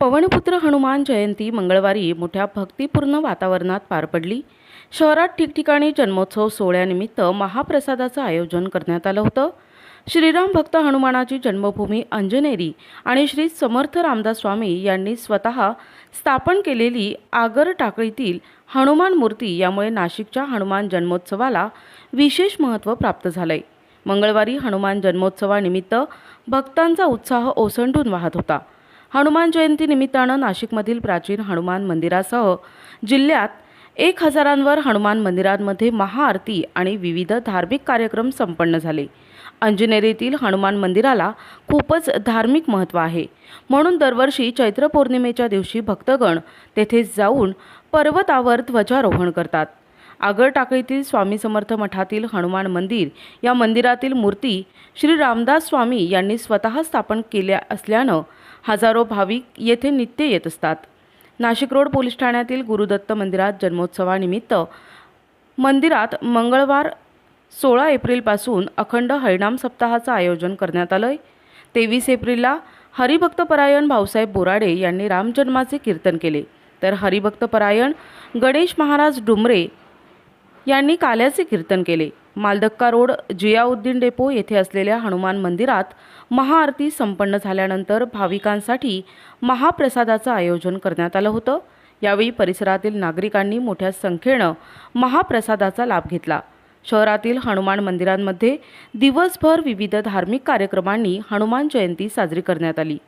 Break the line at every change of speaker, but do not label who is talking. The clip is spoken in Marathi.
पवनपुत्र हनुमान जयंती मंगळवारी मोठ्या भक्तिपूर्ण वातावरणात पार पडली. शहरात ठिकठिकाणी जन्मोत्सव सोहळ्यानिमित्त महाप्रसादाचं आयोजन करण्यात आलं होतं. श्रीराम भक्त हनुमानाची जन्मभूमी अंजनेरी आणि श्री समर्थ रामदास स्वामी यांनी स्वतः स्थापन केलेली आगर टाकळीतील हनुमान मूर्ती यामुळे नाशिकच्या हनुमान जन्मोत्सवाला विशेष महत्त्व प्राप्त झालंय. मंगळवारी हनुमान जन्मोत्सवानिमित्त भक्तांचा उत्साह ओसंडून वाहत होता. हनुमान जयंती निमित्तानं नाशिकमधील प्राचीन हनुमान मंदिरासह जिल्ह्यात एक हजारांवर हनुमान मंदिरांमध्ये महाआरती आणि विविध धार्मिक कार्यक्रम संपन्न झाले. अंजनेरीतील हनुमान मंदिराला खूपच धार्मिक महत्त्व आहे. म्हणून दरवर्षी चैत्र पौर्णिमेच्या दिवशी भक्तगण तेथे जाऊन पर्वतावर ध्वजारोहण करतात. आगर टाकळीतील स्वामी समर्थ मठातील हनुमान मंदिर या मंदिरातील मूर्ती श्री रामदास स्वामी यांनी स्वतः स्थापन केल्या असल्यानं हजारो भाविक येथे नित्य येत असतात. नाशिक रोड पोलीस ठाण्यातील गुरुदत्त मंदिरात जन्मोत्सवानिमित्त मंदिरात मंगळवार सोळा एप्रिलपासून अखंड हरिणाम सप्ताहाचं आयोजन करण्यात आलं आहे तेवीस एप्रिलला हरिभक्तपरायण भाऊसाहेब बोराडे यांनी रामजन्माचे कीर्तन केले. तर हरिभक्तपरायण गणेश महाराज डुमरे यांनी काल्याचे कीर्तन केले. मालदक्का रोड जियाउद्दीन डेपो येथे असलेल्या हनुमान मंदिरात महाआरती संपन्न झाल्यानंतर भाविकांसाठी महाप्रसादाचं आयोजन करण्यात आलं होतं. यावेळी परिसरातील नागरिकांनी मोठ्या संख्येनं महाप्रसादाचा लाभ घेतला. शहरातील हनुमान मंदिरांमध्ये दिवसभर विविध धार्मिक कार्यक्रमांनी हनुमान जयंती साजरी करण्यात आली.